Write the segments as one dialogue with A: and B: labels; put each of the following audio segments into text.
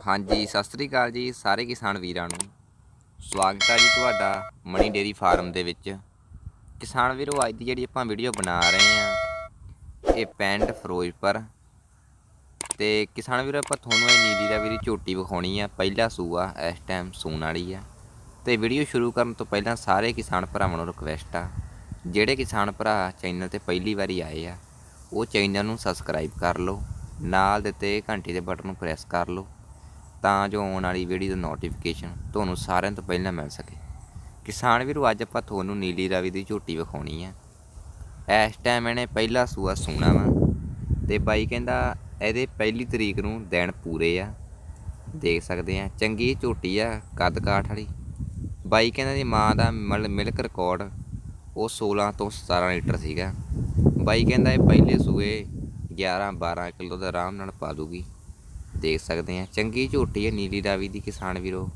A: ਹਾਂਜੀ, ਸਤਿ ਸ੍ਰੀ ਅਕਾਲ ਜੀ ਸਾਰੇ ਕਿਸਾਨ ਵੀਰਾਂ ਨੂੰ। ਸਵਾਗਤ ਹੈ ਜੀ ਤੁਹਾਡਾ ਮਣੀ ਡੇਰੀ ਫਾਰਮ ਦੇ ਵਿੱਚ। ਕਿਸਾਨ ਵੀਰੋ, ਅੱਜ ਦੀ ਜਿਹੜੀ ਆਪਾਂ ਵੀਡੀਓ ਬਣਾ ਰਹੇ ਆ ਇਹ ਪੈਂਟ ਫਿਰੋਜ਼ਪੁਰ। ਤੇ ਕਿਸਾਨ ਵੀਰੋ, ਆਪਾਂ ਤੁਹਾਨੂੰ ਇਹ ਨੀਲੀ ਦਾ ਵੀਰੀ ਝੋਟੀ ਵਿਖਾਉਣੀ ਆ। ਪਹਿਲਾ ਸੂਆ ਇਸ ਟਾਈਮ ਸੂਣ ਵਾਲੀ ਆ। ਤੇ ਵੀਡੀਓ ਸ਼ੁਰੂ ਕਰਨ ਤੋਂ ਪਹਿਲਾਂ ਸਾਰੇ ਕਿਸਾਨ ਭਰਾਵਾਂ ਨੂੰ ਰਿਕਵੈਸਟ ਆ, ਜਿਹੜੇ ਕਿਸਾਨ ਭਰਾ ਚੈਨਲ ਤੇ ਪਹਿਲੀ ਵਾਰੀ ਆਏ ਆ, ਉਹ ਚੈਨਲ ਨੂੰ ਸਬਸਕ੍ਰਾਈਬ ਕਰ ਲਓ। ਨਾਲ ਦਿੱਤੇ ਘੰਟੀ ਦੇ ਬਟਨ ਨੂੰ ਪ੍ਰੈਸ ਕਰ ਲਓ। ਤਾਂ ਜੋ ਆਉਣ ਵਾਲੀ ਵੀਡੀਓ ਦਾ ਨੋਟੀਫਿਕੇਸ਼ਨ ਤੁਹਾਨੂੰ ਸਾਰਿਆਂ ਤੋਂ ਪਹਿਲਾਂ ਮਿਲ ਸਕੇ। ਕਿਸਾਨ ਵੀਰੋ, ਅੱਜ ਆਪਾਂ ਤੁਹਾਨੂੰ ਨੀਲੀ ਰਾਵੀ ਦੀ ਝੋਟੀ ਵਿਖਾਉਣੀ ਹੈ ਇਸ ਟਾਈਮ ਇਹਨੇ ਪਹਿਲਾ ਸੂਆ ਸੂਣਾ ਵਾ ਤੇ ਬਾਈ ਕਹਿੰਦਾ ਇਹਦੇ ਪਹਿਲੀ ਤਰੀਕ ਨੂੰ ਦਿਨ ਪੂਰੇ ਆ। ਦੇਖ ਸਕਦੇ ਆ, ਚੰਗੀ ਝੋਟੀ ਆ ਕੱਦ ਕਾਠ ਵਾਲੀ। ਬਾਈ ਕਹਿੰਦਾ ਦੀ ਮਾਂ ਦਾ ਮਲ, ਮਿਲਕ ਰਿਕਾਰਡ ਉਹ 16 ਤੋਂ 17 ਲੀਟਰ ਸੀਗਾ। ਬਾਈ ਕਹਿੰਦਾ ਇਹ ਪਹਿਲੇ ਸੂਏ 11 12 ਕਿਲੋ ਦਾ ਆਰਾਮ ਨਾਲ ਪਾ ਦੂਗੀ। ਦੇਖ ਸਕਦੇ ਆ ਚੰਗੀ ਝੋਟੀ ਹੈ, ਨੀਲੀ ਰਾਵੀ ਦੀ ਕਿਸਾਨ ਵੀਰੋ,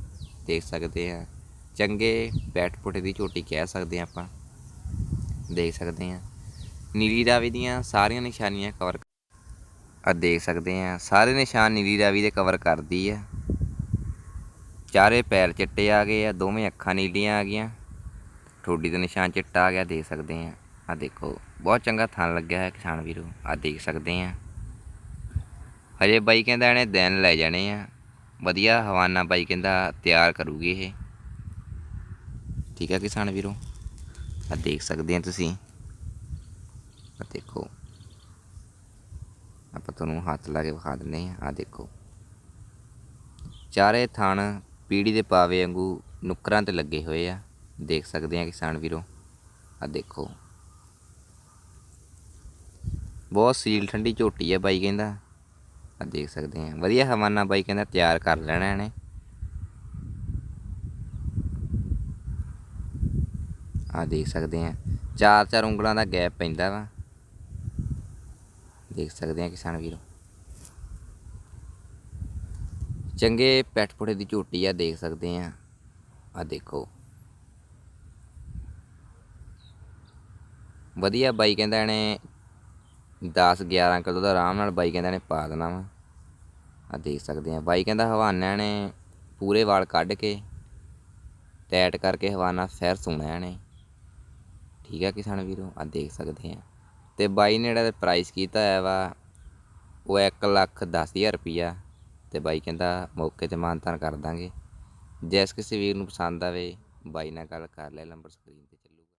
A: ਦੇਖ ਸਕਦੇ ਆ ਚੰਗੇ ਬੈਟ ਪੁੱਟੇ ਦੀ ਝੋਟੀ ਕਹਿ ਸਕਦੇ ਆ ਆਪਾਂ। ਦੇਖ ਸਕਦੇ ਆ ਨੀਲੀ ਰਾਵੀ ਦੀਆਂ ਸਾਰੀਆਂ ਨਿਸ਼ਾਨੀਆਂ ਕਵਰ ਆ ਦੇਖ ਸਕਦੇ ਆ ਸਾਰੇ ਨਿਸ਼ਾਨ ਨੀਲੀ ਰਾਵੀ ਦੇ ਕਵਰ ਕਰਦੀ ਆ ਚਾਰੇ ਪੈਰ ਚਿੱਟੇ ਆ ਗਏ ਆ, ਦੋਵੇਂ ਅੱਖਾਂ ਨੀਲੀਆਂ ਆ ਗਈਆਂ। ਠੋਡੀ ਦਾ ਨਿਸ਼ਾਨ ਚਿੱਟਾ ਆ ਗਿਆ, ਦੇਖ ਸਕਦੇ ਆ ਆ ਦੇਖੋ, ਬਹੁਤ ਚੰਗਾ ਥਣ ਲੱਗਿਆ ਹੈ ਕਿਸਾਨ ਵੀਰੋ। ਆ ਦੇਖ ਸਕਦੇ ਆ ਹਜੇ ਬਾਈ ਕਹਿੰਦਾ ਇਹਨੇ ਦਿਨ ਲੈ ਜਾਣੇ ਆ। ਵਧੀਆ ਹਵਾਨਾ ਬਾਈ ਕਹਿੰਦਾ ਤਿਆਰ ਕਰੂਗੀ ਇਹ। ਠੀਕ ਆ ਕਿਸਾਨ ਵੀਰੋ? ਆ ਦੇਖ ਸਕਦੇ ਆ ਤੁਸੀਂ। ਆ ਦੇਖੋ। ਆਪਾਂ ਤੁਹਾਨੂੰ ਹੱਥ ਲਾ ਕੇ ਵਿਖਾ ਦਿੰਦੇ ਆ। ਆ ਦੇਖੋ। ਚਾਰੇ ਥਣ ਪੀੜੀ ਦੇ ਪਾਵੇ ਵਾਂਗੂ ਨੁੱਕਰਾਂ ਤੇ ਲੱਗੇ ਹੋਏ ਆ। ਦੇਖ ਸਕਦੇ ਆ ਕਿਸਾਨ ਵੀਰੋ। ਆ ਦੇਖੋ। ਬਹੁਤ ਸੀਲ ਠੰਡੀ ਝੋਟੀ ਆ ਬਾਈ ਕਹਿੰਦਾ। ਆ ਦੇਖ ਸਕਦੇ ਹਾਂ। ਵਧੀਆ ਹਵਾਨਾ ਬਾਈ ਕਹਿੰਦਾ ਤਿਆਰ ਕਰ ਲੈਣਾ ਇਹਨੇ। ਆ ਦੇਖ ਸਕਦੇ ਆ ਚਾਰ ਚਾਰ ਉਂਗਲਾਂ ਦਾ ਗੈਪ ਪੈਂਦਾ ਵਾ। ਦੇਖ ਸਕਦੇ ਆ ਕਿਸਾਨ ਵੀਰੋ। ਚੰਗੇ ਪੈਟ ਪੁੜੇ ਦੀ ਝੋਟੀ ਆ, ਦੇਖ ਸਕਦੇ ਆ ਆ ਦੇਖੋ। ਵਧੀਆ ਬਾਈ ਕਹਿੰਦਾ ਇਹਨੇ 10 11 ਕਿਲੋ ਦਾ ਆਰਾਮ ਨਾਲ ਬਾਈ ਕਹਿੰਦਾ ਨੇ ਪਾ ਦੇਣਾ ਵਾ। ਆ ਦੇਖ ਸਕਦੇ ਆ ਬਾਈ ਕਹਿੰਦਾ ਹਵਾਨਾ ਨੇ ਪੂਰੇ ਵਾਲ ਕੱਢ ਕੇ ਟੈਟ ਕਰਕੇ ਹਵਾਨਾ ਫੇਰ ਸੁਣਾ ਨੇ ਠੀਕ ਆ ਕਿਸਾਨ ਵੀਰੋ ਆ ਦੇਖ ਸਕਦੇ ਆ ਤੇ ਬਾਈ ਨੇ ਜਿਹੜਾ ਪ੍ਰਾਈਸ ਕੀਤਾ ਹੋਇਆ ਵਾ, ਉਹ 1 ਲੱਖ 10000 ਰੁਪਿਆ ਤੇ ਬਾਈ ਕਹਿੰਦਾ ਮੌਕੇ ਤੇ ਮਾਨਤਾਨ ਕਰ ਦਾਂਗੇ। ਜਿਸ ਕਿਸੇ ਵੀਰ ਨੂੰ ਪਸੰਦ ਆਵੇ, ਬਾਈ ਨਾਲ ਗੱਲ ਕਰ ਲੈ ਨੰਬਰ ਸਕਰੀਨ ਤੇ।